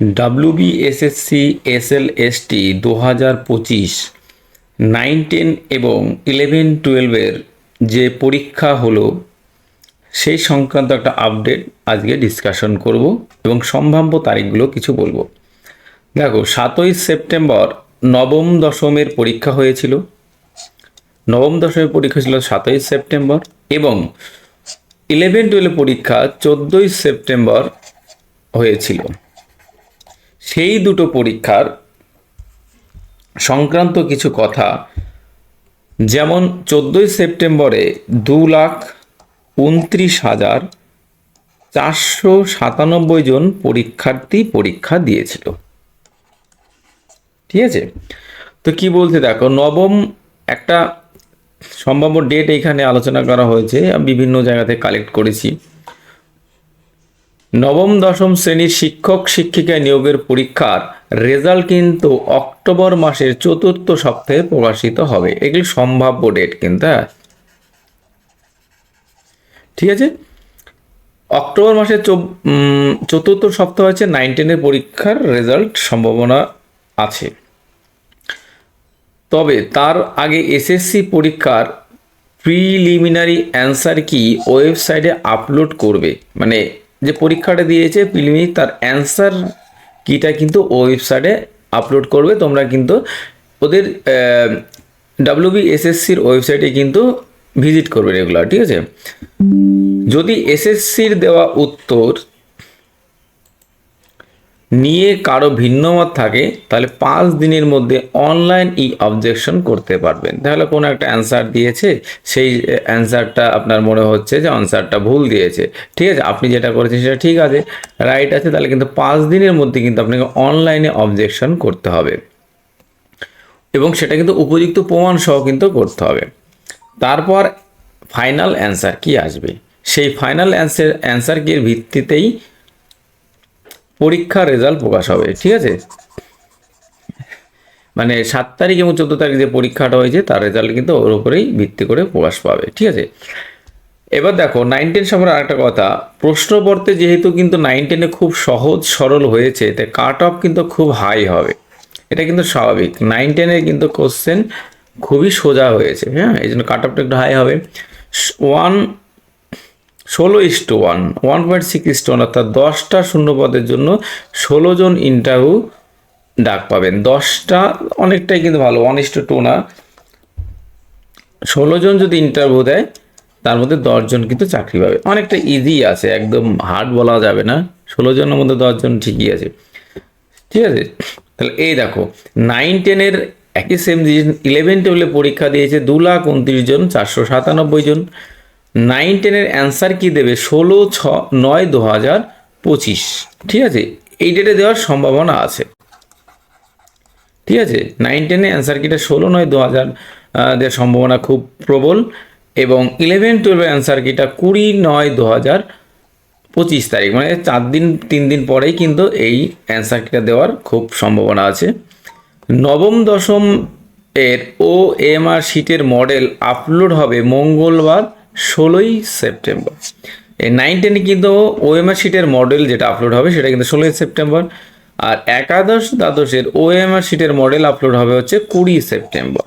WBSSC ST দু হাজার পঁচিশ, নাইন টেন এবং ইলেভেন টুয়েলভের যে পরীক্ষা হলো, সেই সংক্রান্ত একটা আপডেট আজকে ডিসকাশন করব এবং সম্ভাব্য তারিখগুলো কিছু বলব। দেখো, সাতই সেপ্টেম্বর নবম দশমের পরীক্ষা হয়েছিল। নবম দশমের পরীক্ষা ছিল সাতই সেপ্টেম্বর এবং ইলেভেন টুয়েলভ পরীক্ষা চোদ্দোই সেপ্টেম্বর হয়েছিল। সেই দুটো পরীক্ষার সংক্রান্ত কিছু কথা, যেমন চোদ্দোই সেপ্টেম্বরে দু লাখ উনত্রিশ হাজার চারশো সাতানব্বই জন পরীক্ষার্থী পরীক্ষা দিয়েছিল। ঠিক আছে? তো কি বলতে দেখো, নবম একটা সম্ভাব্য ডেট এখানে আলোচনা করা হয়েছে, বিভিন্ন জায়গা থেকে কালেক্ট করেছি। নবম, দশম শ্রেণির শিক্ষক শিক্ষিকা নিয়োগের পরীক্ষার রেজাল্ট কিন্তু অক্টোবর মাসের চতুর্থ সপ্তাহে প্রকাশিত হবে। এগুলি সম্ভাব্য ডেট কিন্তু হ্যাঁ? ঠিক আছে? অক্টোবর মাসের চতুর্থ সপ্তাহ হচ্ছে নাইন টেনের পরীক্ষার রেজাল্ট সম্ভাবনা আছে। তবে তার আগে এসএসসি পরীক্ষার প্রিলিমিনারি অ্যান্সার কি ওয়েবসাইটে আপলোড করবে? মানে যে পরীক্ষাটা দিয়েছে প্রিলিমিনি তার অ্যান্সার কিটা কিন্তু ওয়েবসাইটে আপলোড করবে। তোমরা কিন্তু ওদের ডাব্লিউবি এসএসসির ওয়েবসাইটে কিন্তু ভিজিট করবে রেগুলার ঠিক আছে? যদি এসএসসির দেওয়া উত্তর নিয়ে কারও ভিন্নমত থাকে, তাহলে পাঁচ দিনের মধ্যে অনলাইন ই অবজেকশন করতে পারবেন। তাহলে কোনো একটা অ্যান্সার দিয়েছে, সেই অ্যান্সারটা আপনার মনে হচ্ছে যে অ্যান্সারটা ভুল দিয়েছে। ঠিক আছে, আপনি যেটা করেছেন সেটা ঠিক আছে রাইট আছে, তাহলে কিন্তু পাঁচ দিনের মধ্যে কিন্তু আপনাকে অনলাইনে অবজেকশন করতে হবে। এবং সেটা কিন্তু উপযুক্ত প্রমাণ সহ কিন্তু করতে হবে। তারপর ফাইনাল অ্যান্সার কি আসবে? সেই ফাইনাল অ্যান্সার অ্যান্সার কির ভিত্তিতেই পরীক্ষার রেজাল্ট প্রকাশ হবে, ঠিক আছে? মানে সাত তারিখ এবং চোদ্দ তারিখ যে পরীক্ষাটা হয়েছে, তার রেজাল্ট কিন্তু ওর উপরেই ভিত্তি করে প্রকাশ পাবে, ঠিক আছে? এবার দেখো নাইন টেন সম্পর্কে আরেকটা কথা। প্রশ্নপত্রে যেহেতু কিন্তু নাইন টেনে খুব সহজ, সরল হয়েছে, তাই কাট অফ কিন্তু খুব হাই হবে। এটা কিন্তু স্বাভাবিক। নাইন টেনে কিন্তু কোশ্চেন খুবই সোজা হয়েছে হ্যাঁ? এই জন্য কাট অফটা একটু হাই হবে। ওয়ান ষোলো is to one one point six is to one অর্থাৎ দশটা শূন্যপদের জন্য ষোলো জন ইন্টারভিউ ডাক পাবেন। দশটা অনেকটাই কিন্তু ভালো ওয়ান ইস্টু টু না। ষোলো জন যদি ইন্টারভিউ দেয়, তার মধ্যে দশজন কিন্তু চাকরি পাবে। অনেকটা ইজি আছে, একদম হার্ড বলা যাবে না। ষোলো জনের মধ্যে দশজন ঠিকই আছে। ঠিক আছে? তাহলে এই দেখো নাইন টেনের একই সেম ইলেভেন টুয়েলভে পরীক্ষা দিয়েছে দু লাখ উনত্রিশ জন, চারশো সাতানব্বই জন। নাইন টেনের অ্যান্সার কি দেবে ষোলো ছ নয় দু হাজার পঁচিশ। ঠিক আছে? এই ডেটে দেওয়ার সম্ভাবনা আছে। ঠিক আছে? নাইন টেনে অ্যান্সার কিটা ষোলো নয় দু হাজার দেওয়ার সম্ভাবনা খুব প্রবল এবং ইলেভেন টুয়েলভে অ্যান্সার কিটা কুড়ি নয় দু হাজার পঁচিশ তারিখ। মানে চার দিন, তিন দিন পরেই কিন্তু এই অ্যান্সার কিটা দেওয়ার খুব সম্ভাবনা আছে। নবম, দশম এর ও এম আর শিটের মডেল আপলোড হবে মঙ্গলবার ষোলোই সেপ্টেম্বর। এই নাইন টেনে কিন্তু ওএমআর শিটের মডেল যেটা আপলোড হবে, সেটা কিন্তু ষোলোই সেপ্টেম্বর। আর একাদশ দ্বাদশের ওএমআর শিটের মডেল আপলোড হবে হচ্ছে কুড়ি সেপ্টেম্বর।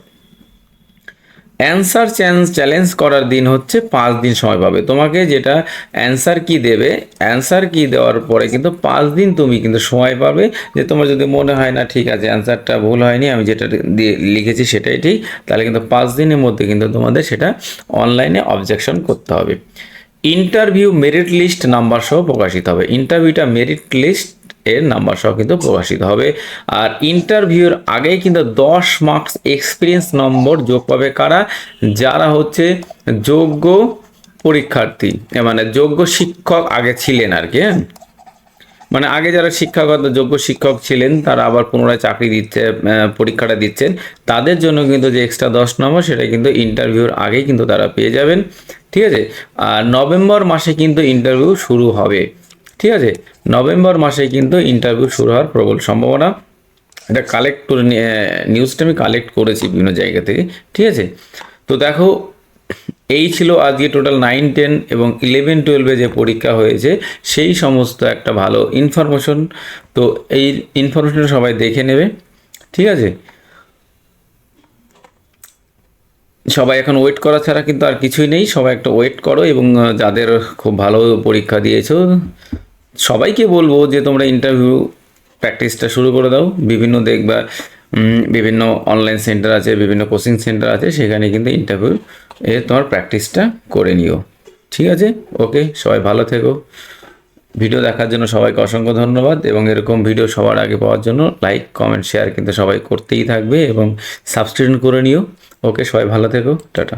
অ্যান্সার চ্যালেঞ্জ চ্যালেঞ্জ করার দিন হচ্ছে পাঁচ দিন সময় পাবে। তোমাকে যেটা অ্যান্সার কি দেবে অ্যান্সার কি দেওয়ার পরে কিন্তু পাঁচ দিন তুমি কিন্তু সময় পাবে যে তোমার যদি মনে হয় না, ঠিক আছে অ্যান্সারটা ভুল হয়নি, আমি যেটা দিয়ে লিখেছি সেটাই ঠিক, তাহলে কিন্তু পাঁচ দিনের মধ্যে কিন্তু তোমাদের সেটা অনলাইনে অবজেকশন করতে হবে। ইন্টারভিউ মেরিট লিস্ট নাম্বার সহ প্রকাশিত হবে। ইন্টারভিউটা মেরিট লিস্ট এর নাম্বার সহ কিন্তু প্রকাশিত হবে। আর ইন্টারভিউর আগেই কিন্তু দশ মার্কস এক্সপিরিয়েন্স নম্বর যোগ পাবে কারা? যারা হচ্ছে যোগ্য পরীক্ষার্থী মানে যোগ্য শিক্ষক আগে ছিলেন আর কি হ্যাঁ? মানে আগে যারা শিক্ষাগত যোগ্য শিক্ষক ছিলেন, তারা আবার পুনরায় চাকরি দিচ্ছে পরীক্ষাটা দিচ্ছেন। তাদের জন্য কিন্তু যে এক্সট্রা দশ নম্বর, সেটা কিন্তু ইন্টারভিউর আগেই কিন্তু তারা পেয়ে যাবেন। ঠিক আছে? আর নভেম্বর মাসে কিন্তু ইন্টারভিউ শুরু হবে। ঠিক আছে? নভেম্বর মাসে কিন্তু ইন্টারভিউ শুরু হওয়ার প্রবল সম্ভাবনা। এটা কালেক্ট করে নিউজটা আমি কালেক্ট করেছি বিভিন্ন জায়গা থেকে, ঠিক আছে? তো দেখো, এই ছিল আজকে টোটাল নাইন টেন এবং ইলেভেন টুয়েলভে যে পরীক্ষা হয়েছে, সেই সমস্ত একটা ভালো ইনফরমেশন তো এই ইনফরমেশনটা সবাই দেখে নেবে, ঠিক আছে? সবাই এখন ওয়েট করা ছাড়া কিন্তু আর কিছুই নেই, সবাই একটা ওয়েট করো এবং যাদের খুব ভালো পরীক্ষা দিয়েছ সবাইকে বলব যে তোমরা ইন্টারভিউ প্র্যাকটিসটা শুরু করে দাও। বিভিন্ন দেখবা বিভিন্ন অনলাইন সেন্টার আছে, বিভিন্ন কোচিং সেন্টার আছে, সেখানে কিন্তু ইন্টারভিউ এ তোমার প্র্যাকটিসটা করে নিও। ঠিক আছে? ওকে সবাই ভালো থেকো। ভিডিও দেখার জন্য সবাইকে অসংখ্য ধন্যবাদ এবং এরকম ভিডিও সবার আগে পাওয়ার জন্য লাইক কমেন্ট শেয়ার কিন্তু সবাই করতেই থাকবে এবং সাবস্ক্রিপশন করে নিও। ওকে সবাই ভালো থেকো। টাটা।